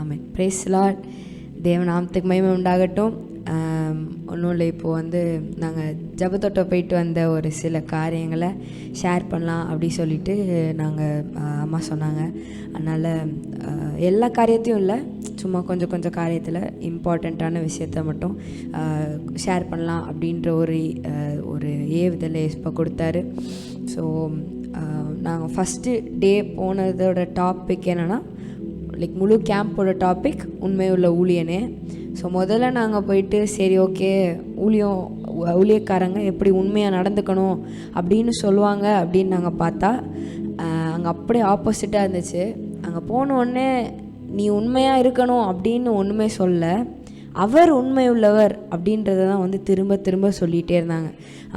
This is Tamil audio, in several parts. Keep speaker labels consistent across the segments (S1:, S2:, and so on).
S1: ஆமென். பிரேஸ் தேவ தேவநாமத்துக்கு மகிமை உண்டாகட்டும். ஒன்றும் இல்லை இப்போது வந்து நாங்கள் ஜபத்தொட்டை போயிட்டு வந்த ஒரு சில காரியங்களை ஷேர் பண்ணலாம் அப்படி சொல்லிட்டு நாங்கள் அம்மா சொன்னாங்க. அதனால் எல்லா காரியத்தையும் இல்லை சும்மா கொஞ்சம் கொஞ்சம் காரியத்தில் இம்பார்ட்டண்ட்டான விஷயத்த மட்டும் ஷேர் பண்ணலாம் அப்படின்ற ஒரு ஒரு ஏவுதலை இப்போ கொடுத்தாரு. ஸோ நாங்கள் ஃபஸ்ட்டு டே போனதோட டாபிக் என்னென்னா லைக் முழு கேம்போட டாபிக் உண்மையுள்ள ஊழியனே. ஸோ முதல்ல நாங்கள் போயிட்டு சரி ஓகே ஊழியம் ஊழியக்காரங்க எப்படி உண்மையாக நடந்துக்கணும் அப்படின்னு சொல்லுவாங்க அப்படின்னு நாங்கள் பார்த்தா அங்கே அப்படியே ஆப்போசிட்டாக இருந்துச்சு. அங்கே போன உடனே நீ உண்மையாக இருக்கணும் அப்படின்னு ஒன்றுமே சொல்ல. அவர் உண்மையுள்ளவர் அப்படின்றத தான் வந்து திரும்ப திரும்ப சொல்லிகிட்டே இருந்தாங்க.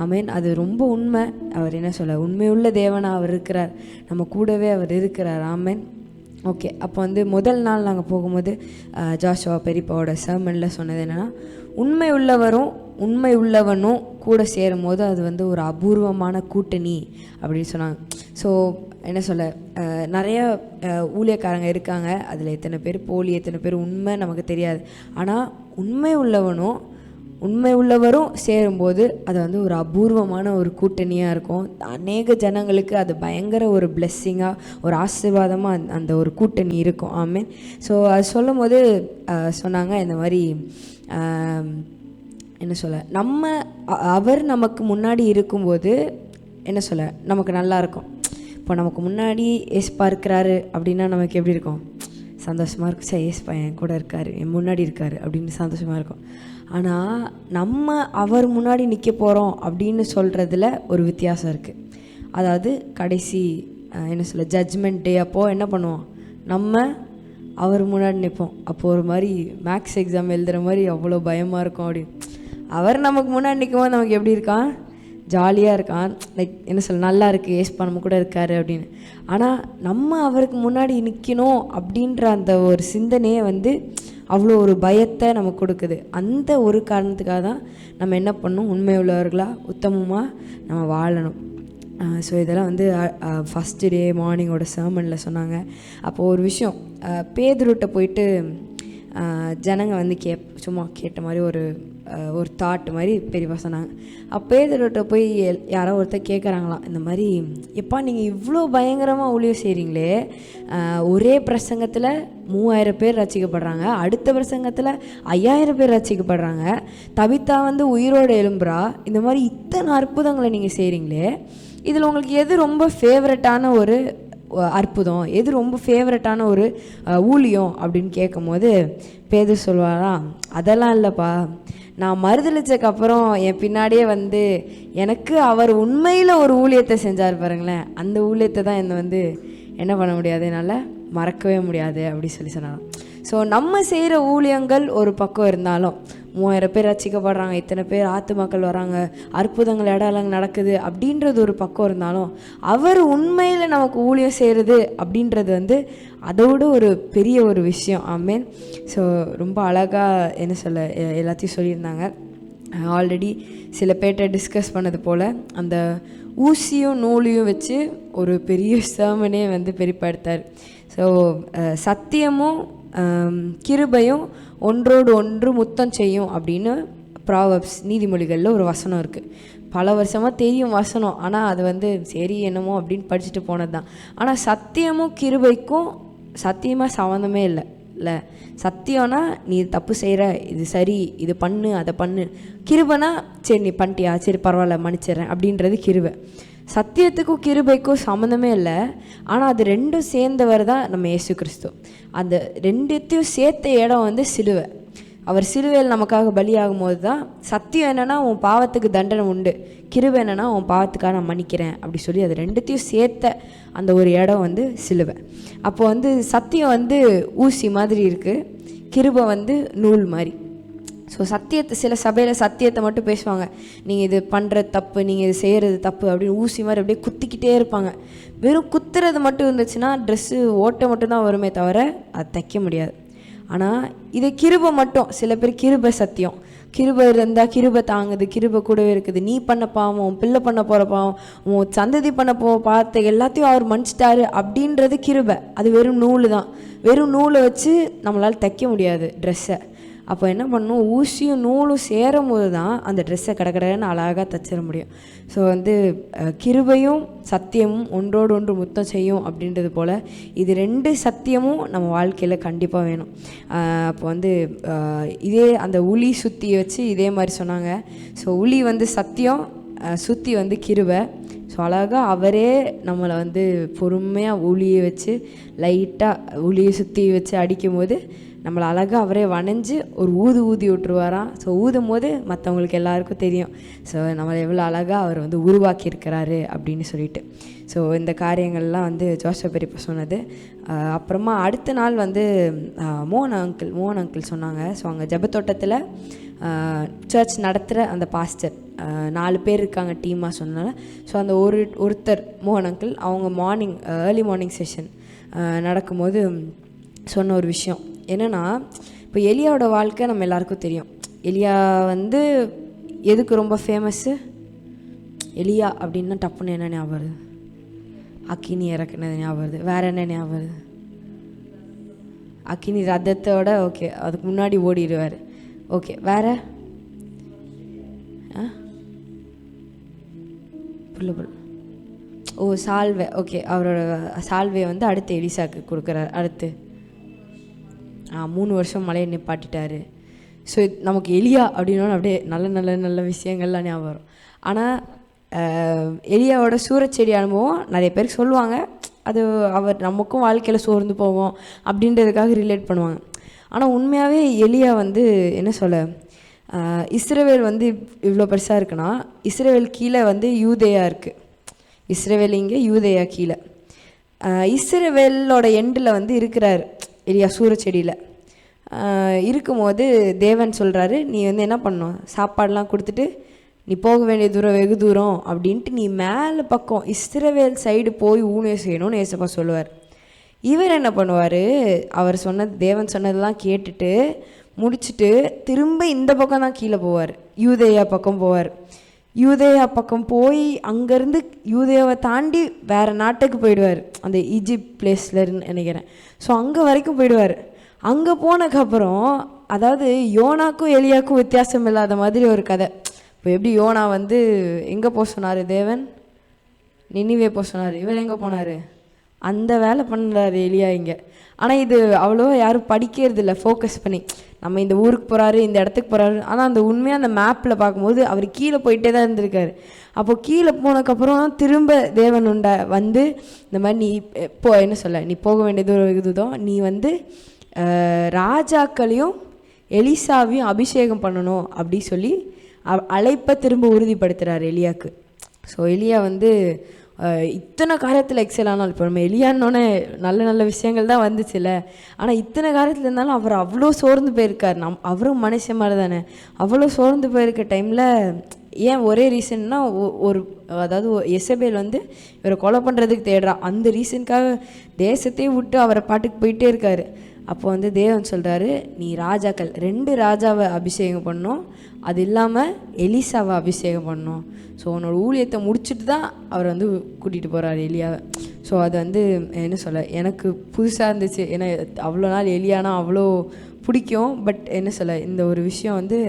S1: ஆமீன் அது ரொம்ப உண்மை. அவர் என்ன சொல்ல உண்மையுள்ள தேவனாக அவர் இருக்கிறார். நம்ம கூடவே அவர் இருக்கிறார். ஆமேன் ஓகே அப்போ வந்து முதல் நாள் நாங்கள் போகும்போது ஜாஷுவா பெரியப்பாவோட சர்மனில் சொன்னது என்னென்னா உண்மை உள்ளவரும் உண்மை உள்ளவனும் கூட சேரும் போது அது வந்து ஒரு அபூர்வமான கூட்டணி அப்படின்னு சொன்னாங்க. ஸோ என்ன சொல்ல நிறைய ஊழியக்காரங்க இருக்காங்க. அதில் எத்தனை பேர் போலி எத்தனை பேர் உண்மை நமக்கு தெரியாது. ஆனால் உண்மை உள்ளவனும் உண்மை உள்ளவரும் சேரும்போது அது வந்து ஒரு அபூர்வமான ஒரு கூட்டணியாக இருக்கும். அநேக ஜனங்களுக்கு அது பயங்கர ஒரு பிளெஸ்ஸிங்காக ஒரு ஆசீர்வாதமாக அந்த- அந்த ஒரு கூட்டணி இருக்கும். ஆமே ஸோ அது சொல்லும் போது சொன்னாங்க இந்த மாதிரி என்ன சொல்ல நம்ம அவர் நமக்கு முன்னாடி இருக்கும்போது என்ன சொல்ல நமக்கு நல்லா இருக்கும். இப்போ நமக்கு முன்னாடி எஸ் இருக்கிறாரு அப்படின்னா நமக்கு எப்படி இருக்கும்? சந்தோஷமாக இருக்கும். சரி பையன் என் கூட இருக்கார் என் முன்னாடி இருக்கார் அப்படின்னு சந்தோஷமாக இருக்கும். ஆனால் நம்ம அவர் முன்னாடி நிற்க போகிறோம் அப்படின்னு சொல்கிறதுல ஒரு வித்தியாசம் இருக்குது அதாவது கடைசி என்ன சொல்ல ஜட்ஜ்மெண்ட் டே அப்போது என்ன பண்ணுவோம்? நம்ம அவர் முன்னாடி நிற்போம் அப்போது ஒரு மாதிரி மேக்ஸ் எக்ஸாம் எழுதுகிற மாதிரி அவ்வளோ பயமாக இருக்கும் அப்படி அவர் நமக்கு முன்னாடி நிற்கும்போது நமக்கு எப்படி இருக்கான்? ஜாலியாக இருக்கான். லைக் என்ன சொல்ல நல்லா இருக்குது ஏஸ்பா நம்ம கூட இருக்காரு அப்படின்னு. ஆனால் நம்ம அவருக்கு முன்னாடி நிற்கணும் அப்படின்ற அந்த ஒரு சிந்தனையே வந்து அவ்வளோ ஒரு பயத்தை நமக்கு கொடுக்குது. அந்த ஒரு காரணத்துக்காக தான் நம்ம என்ன பண்ணணும்? உண்மை உள்ளவர்களாக உத்தமமாக நம்ம வாழணும். ஸோ இதெல்லாம் வந்து ஃபஸ்ட்டு டே மார்னிங்கோட சர்மனில் சொன்னாங்க. அப்போது ஒரு விஷயம் பேதுருட்ட போயிட்டு ஜனங்க வந்து கே சும்மா கேட்ட மாதிரி ஒரு ஒரு தாட் மாதிரி பெரியப்பா சொன்னாங்க. அப்போ பேதுருட்ட போய் யாரோ ஒருத்தர் கேட்குறாங்களாம் இந்த மாதிரி எப்பா நீங்கள் இவ்வளோ பயங்கரமாக ஊழியம் செய்கிறீங்களே ஒரே பிரசங்கத்தில் மூவாயிரம் பேர் ரசிக்கப்படுறாங்க அடுத்த பிரசங்கத்தில் ஐயாயிரம் பேர் ரசிக்கப்படுறாங்க தவித்தா வந்து உயிரோடு எலும்புறா இந்த மாதிரி இத்தனை அற்புதங்களை நீங்கள் செய்கிறீங்களே இதில் உங்களுக்கு எது ரொம்ப ஃபேவரட்டான ஒரு அற்புதம். எது ரொம்ப ஃபேவரட்டான ஒரு ஊழியம் அப்படின்னு கேட்கும்போது பேது சொல்வாராம் அதெல்லாம் இல்லைப்பா. நான் மறுதளிச்சதுக்கு அப்புறம் என் பின்னாடியே வந்து எனக்கு அவர் உண்மையில் ஒரு ஊழியத்தை செஞ்சார் பாருங்களேன். அந்த ஊழியத்தை தான் என்னை வந்து என்ன பண்ண முடியாது என்னால் மறக்கவே முடியாது அப்படி சொல்லி சொன்னாராம். ஸோ நம்ம செய்கிற ஊழியங்கள் ஒரு பக்கம் இருந்தாலும் மூவாயிரம் பேர் ரசிக்கப்படுறாங்க இத்தனை பேர் ஆத்துமாக்கள் வராங்க அற்புதங்கள் இடம்லாம் நடக்குது அப்படின்றது ஒரு பக்கம் இருந்தாலும் அவர் உண்மையில் நமக்கு ஊழியம் செய்கிறது அப்படின்றது வந்து அதோட ஒரு பெரிய ஒரு விஷயம். ஆமேன் ஸோ ரொம்ப அழகாக என்ன சொல்ல எல்லாத்தையும் சொல்லியிருந்தாங்க. ஆல்ரெடி சில பேர்கிட்ட டிஸ்கஸ் பண்ணது போல் அந்த ஊசியும் நூலையும் வச்சு ஒரு பெரிய சேமனே வந்து பெரிப்படுத்தார். ஸோ சத்தியமும் கிருபையும் ஒன்றோடு ஒன்று முத்தம் செய்யும் அப்படின்னு ப்ராவப்ஸ் நீதிமொழிகளில் ஒரு வசனம் இருக்குது பல வருஷமாக தெரியும் வசனம். ஆனால் அது வந்து சரி என்னமோ அப்படின்னு படிச்சுட்டு போனது தான் ஆனால் சத்தியமும் கிருபைக்கும் சத்தியமாக சம்மந்தமே இல்லை இல்லை. சத்தியம்னா நீ தப்பு செய்கிற இது சரி இது பண்ணு அதை பண்ணு. கிருபனா சரி நீ பண்ணிட்டியா? சரி பரவாயில்ல மன்னிச்சிடுறேன் அப்படின்றது கிருபை. சத்தியத்துக்கும் கிருபைக்கும் சம்மந்தமே இல்லை. ஆனால் அது ரெண்டும் சேர்ந்தவர் தான் நம்ம இயேசு கிறிஸ்து அந்த ரெண்டுத்தையும் சேர்த்த இடம் வந்து சிலுவை. அவர் சிலுவையில் நமக்காக பலியாகும் போது தான் சத்தியம் என்னென்னா உன் பாவத்துக்கு தண்டனை உண்டு. கிருபை என்னென்னா உன் பாவத்துக்காக நான் மன்னிக்கிறேன் அப்படி சொல்லி அது ரெண்டுத்தையும் சேர்த்த அந்த ஒரு இடம் வந்து சிலுவை. அப்போ வந்து சத்தியம் வந்து ஊசி மாதிரி இருக்குது கிருபை வந்து நூல் மாதிரி. ஸோ சத்தியத்தை சில சபையில் சத்தியத்தை மட்டும் பேசுவாங்க. நீங்கள் இது பண்ணுறது தப்பு நீங்கள் இது செய்கிறது தப்பு அப்படின்னு ஊசி மாதிரி அப்படியே குத்திக்கிட்டே இருப்பாங்க. வெறும் குத்துறது மட்டும் இருந்துச்சுன்னா ட்ரெஸ்ஸு ஓட்டை மட்டும் தான் வருமே தவிர அது தைக்க முடியாது. ஆனால் இது கிருபை மட்டும். சில பேர் கிருபை சத்தியம். கிருபை இருந்தால் கிருபை தாங்குது கிருபை கூடவே இருக்குது. நீ பண்ண பாவம் உன் பிள்ளை பண்ண போகிற பாவம் உன் சந்ததி பண்ண போ பார்த்த எல்லாத்தையும் அவர் மன்னிச்சிட்டாரு அப்படின்றது கிருபை. அது வெறும் நூல் தான். வெறும் நூலை வச்சு நம்மளால் தைக்க முடியாது ட்ரெஸ்ஸை அப்போ என்ன பண்ணணும் ஊசியும் நூலும் சேரும் போது தான் அந்த ட்ரெஸ்ஸை கடகடன்னு அழகாக தச்சிட முடியும். ஸோ வந்து கிருபையும் சத்தியமும் ஒன்றோடு ஒன்று முத்தம் செய்யும் அப்படின்றது போல் இது ரெண்டு சத்தியமும் நம்ம வாழ்க்கையில் கண்டிப்பாக வேணும். அப்போ வந்து இதே அந்த உளி சுற்றி வச்சு இதே மாதிரி சொன்னாங்க. ஸோ உளி வந்து சத்தியம் சுற்றி வந்து கிருபை. ஸோ அழகாக அவரே நம்மளை வந்து பொறுமையாக உளியை வச்சு லைட்டாக உளியை சுற்றி வச்சு அடிக்கும்போது நம்மளை அழகாக அவரே வணைஞ்சு ஒரு ஊது ஊதி விட்டுருவாராம் ஸோ ஊதும் போது மற்றவங்களுக்கு எல்லாருக்கும் தெரியும். ஸோ நம்மளை எவ்வளோ அழகாக அவர் வந்து உருவாக்கியிருக்கிறாரு அப்படின்னு சொல்லிட்டு. ஸோ இந்த காரியங்கள்லாம் வந்து ஜோசப் பெரியப்பா சொன்னது. அப்புறமா அடுத்த நாள் வந்து மோகன் அங்கிள் மோகன் அங்கிள் சொன்னாங்க. ஸோ அங்கே ஜெபத்தோட்டத்தில் சர்ச் நடத்துகிற அந்த பாஸ்டர் நாலு பேர் இருக்காங்க டீமாக சொன்னால. ஸோ அந்த ஒரு ஒருத்தர் மோகன் அங்கிள் அவங்க மார்னிங் ஏர்லி மார்னிங் செஷன் நடக்கும்போது சொன்ன ஒரு விஷயம். என்னென்னா இப்போ எலியாவோட வாழ்க்கை நம்ம எல்லாருக்கும் தெரியும். எலியா வந்து எதுக்கு ரொம்ப ஃபேமஸ்ஸு எலியா அப்படின்னா டப்புன்னு என்ன ஞாபகம் வருது? அக்கினி இறக்குனது ஞாபகம் வருது. வேற என்ன ஞாபகம் வருது? அக்கினி ரதத்தோட ஓகே அதுக்கு முன்னாடி ஓடிடுவார். ஓகே வேற? ஆ? புள்ள புள்ள ஓ சால்வை. ஓகே அவரோட சால்வே வந்து அடுத்து எலிசாக்கு கொடுக்குறாரு. அடுத்து. மூணு வருஷம் மழையை நிப்பாட்டிட்டாரு. ஸோ நமக்கு எலியா அப்படின்னா அப்படியே நல்ல நல்ல நல்ல விஷயங்கள்லாம் ஞாபகம் வரும். ஆனால் எலியாவோட சூரச்செடி அனுபவம் நிறைய பேருக்கு சொல்லுவாங்க. அது அவர் நமக்கும் வாழ்க்கையில் சோர்ந்து போவோம் அப்படின்றதுக்காக ரிலேட் பண்ணுவாங்க. ஆனால் உண்மையாகவே எலியா வந்து என்ன சொல்ல இஸ்ரேவேல் வந்து இவ்வளோ பெருசாக இருக்குன்னா இஸ்ரேவேல் கீழே வந்து யூதேயா இருக்குது இஸ்ரேவேல் இங்கே யூதேயா கீழே. இஸ்ரேவேலோட எண்டில் வந்து இருக்கிறார். இல்லையா சூரச்செடியில். இருக்கும்போது தேவன் சொல்கிறாரு நீ வந்து என்ன பண்ணும்? சாப்பாடெலாம் கொடுத்துட்டு நீ போக வேண்டிய தூரம் வெகு தூரம் அப்படின்ட்டு நீ மேலே பக்கம் இஸ்ரவேல் சைடு போய் ஊனே செய்யணும்னு ஏசப்பா சொல்லுவார். இவர் என்ன பண்ணுவார்? அவர் சொன்னது தேவன் சொன்னதெல்லாம் கேட்டுட்டு முடிச்சுட்டு திரும்ப இந்த பக்கம் தான் கீழே போவார். யூதேயா பக்கம் போவார். யூதேயா பக்கம் போய் அங்கேருந்து யூதேயாவை தாண்டி வேறு நாட்டுக்கு போயிடுவார். அந்த ஈஜிப்ட் பிளேஸ்லன்னு நினைக்கிறேன். ஸோ அங்கே வரைக்கும் போயிடுவார். அங்கே போனதுக்கப்புறம் அதாவது யோனாக்கும் எலியாக்கும் வித்தியாசம் இல்லாத மாதிரி ஒரு கதை. இப்போ எப்படி யோனா வந்து எங்கே போக சொன்னார் தேவன்? நினிவே போக சொன்னார். இவர் எங்கே போனார்? அந்த வேலை பண்ணுறாரு எலியா இங்கே. ஆனால் இது அவ்வளோவா யாரும் படிக்கிறது இல்லை ஃபோக்கஸ் பண்ணி. நம்ம இந்த ஊருக்கு போகிறாரு இந்த இடத்துக்கு போகிறாரு ஆனால் அந்த உண்மையாக அந்த மேப்பில் பார்க்கும்போது அவர் கீழே போயிட்டே தான் இருந்திருக்காரு. அப்போது கீழே போனதுக்கப்புறம் திரும்ப தேவன் உண்ட வந்து இந்த மாதிரி நீ போ என்ன சொல்ல நீ போக வேண்டியது ஒரு இதுதான். நீ வந்து ராஜாக்களையும் எலிசாவையும் அபிஷேகம் பண்ணணும் அப்படி சொல்லி அழைப்பை திரும்ப உறுதிப்படுத்துகிறார் எலியாவுக்கு ஸோ எலியா வந்து இத்தனை காரியத்தில் எக்ஸல் ஆனால் இப்போ நம்ம எலியான்னொன்னே நல்ல நல்ல விஷயங்கள் தான் வந்துச்சுல்ல ஆனால் இத்தனை காரியத்தில் இருந்தாலும் அவர் அவ்வளோ சோர்ந்து போயிருக்கார். நம் அவரும் மனுஷன் மாதிரி தானே அவ்வளோ சோர்ந்து போயிருக்க டைமில் ஏன் ஒரே ரீசன்னா ஒரு அதாவது ஒ- எசபேல் வந்து இவரை கொலை பண்ணுறதுக்கு தேடுறான். அந்த ரீசனுக்காக தேசத்தையே விட்டு அவரை பாட்டுக்கு போயிட்டே இருக்காரு. அப்போ வந்து தேவன் சொல்கிறாரு நீ ராஜாக்கள் ரெண்டு ராஜாவை அபிஷேகம் பண்ணோம். அது இல்லாமல் எலிசாவை அபிஷேகம் பண்ணும். ஸோ உன்னோட ஊழியத்தை முடிச்சுட்டு தான் அவர் வந்து கூட்டிகிட்டு போகிறாரு எலியாவை ஸோ அது வந்து என்ன சொல்ல எனக்கு புதுசாக இருந்துச்சு. ஏன்னா அவ்வளோ நாள் எலியானா அவ்வளோ பிடிக்கும். பட் என்ன சொல்ல இந்த ஒரு விஷயம் வந்து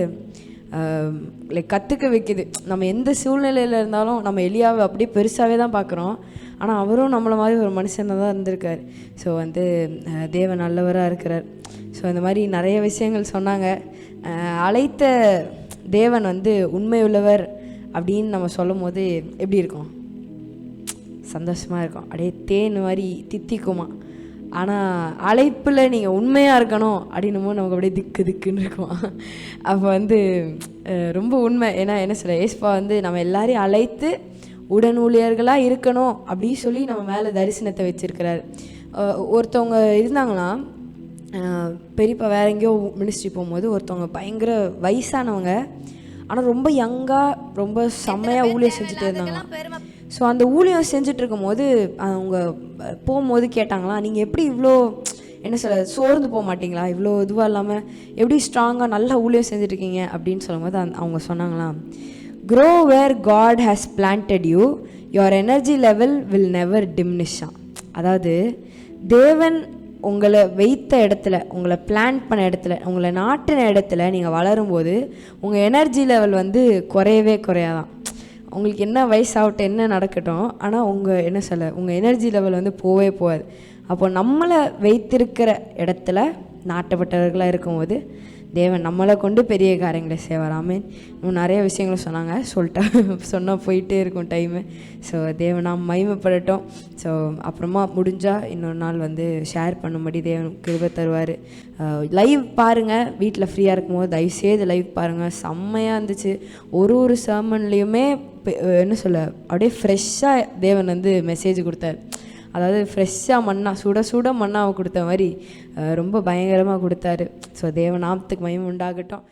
S1: லைக் கற்றுக்க வைக்குது. நம்ம எந்த சூழ்நிலையில் இருந்தாலும் நம்ம எலியாவை அப்படியே பெருசாகவே தான் பார்க்குறோம். ஆனால் அவரும் நம்மளை மாதிரி ஒரு மனுஷனாக தான் இருந்திருக்கார். ஸோ வந்து தேவன் நல்லவராக இருக்கிறார். ஸோ இந்த மாதிரி நிறைய விஷயங்கள் சொன்னாங்க. அழைத்த தேவன் வந்து உண்மையுள்ளவர் அப்படின்னு நம்ம சொல்லும் போது எப்படி இருக்கும்? சந்தோஷமாக இருக்கும். அப்படியே தேன் மாதிரி தித்திக்குமா. ஆனால் அழைப்பில் நீங்கள் உண்மையாக இருக்கணும் அப்படின்னும் நமக்கு அப்படியே திக்கு திக்குன்னு இருக்கும்? அப்போ வந்து ரொம்ப உண்மை. ஏன்னா என்ன சொல்ல ஏஸ்பா வந்து நம்ம எல்லாரையும் அழைத்து உடன் ஊழியர்களாக இருக்கணும் அப்படின்னு சொல்லி நம்ம மேலே தரிசனத்தை வச்சுருக்கிறாரு. ஒருத்தவங்க இருந்தாங்களாம் அஹ், பெரியப்பா வேற எங்கேயோ மினிஸ்ட்ரி போகும்போது ஒருத்தவங்க பயங்கர வயசானவங்க. ஆனால் ரொம்ப யங்காக ரொம்ப செம்மையாக ஊழியம் செஞ்சுட்டு இருந்தாங்களாம் ஸோ அந்த ஊழியம் செஞ்சுட்டு இருக்கும்போது அவங்க போகும்போது கேட்டாங்களா நீங்கள் எப்படி இவ்வளோ என்ன சொல்ல சோர்ந்து போக மாட்டீங்களா? இவ்வளோ இதுவாக இல்லாமல் எப்படி ஸ்ட்ராங்காக நல்லா ஊழியம் செஞ்சுட்ருக்கீங்க? அப்படின்னு சொல்லும்போது அந்த அவங்க சொன்னாங்களாம் grow where God has planted you your energy level will never diminish அதாவது தேவன் உங்களை வைத்த இடத்துல உங்களை பிளான் பண்ண இடத்துல உங்களை நாட்டின இடத்துல நீங்கள் வளரும்போது உங்கள் எனர்ஜி லெவல் வந்து குறையவே குறையாதான். உங்களுக்கு என்ன வயசாகட்டும் என்ன நடக்கட்டும் ஆனால் உங்கள் என்ன சொல்ல உங்கள் எனர்ஜி லெவல் வந்து போவே போகாது. அப்போ நம்மளை வைத்திருக்கிற இடத்துல நாட்டப்பட்டவர்களாக இருக்கும்போது தேவன் நம்மளை கொண்டு பெரிய காரியங்களை செய்வாராமே இன்னும் நிறைய விஷயங்களை சொன்னாங்க. சொல்லிட்டா சொன்னால் போயிட்டே இருக்கும் டைமு ஸோ தேவனாம் மயிமைப்படட்டும் ஸோ அப்புறமா முடிஞ்சால் இன்னொரு நாள் வந்து ஷேர் பண்ணும்படி தேவன் கிருபை தருவார். லைவ் பாருங்கள் வீட்டில் ஃப்ரீயாக இருக்கும்போது தயவுசெய்து லைவ் பாருங்கள் செம்மையாக இருந்துச்சு. ஒரு ஒரு சர்மன்லேயுமே என்ன சொல்ல அப்படியே ஃப்ரெஷ்ஷாக தேவன் வந்து மெசேஜ் கொடுத்தாரு. அதாவது ஃப்ரெஷ்ஷாக மண்ணா சுட சுட மண்ணாவை கொடுத்த மாதிரி ரொம்ப பயங்கரமாக கொடுத்தாரு. ஸோ தேவ நாமத்துக்கு மயம் உண்டாகட்டும்.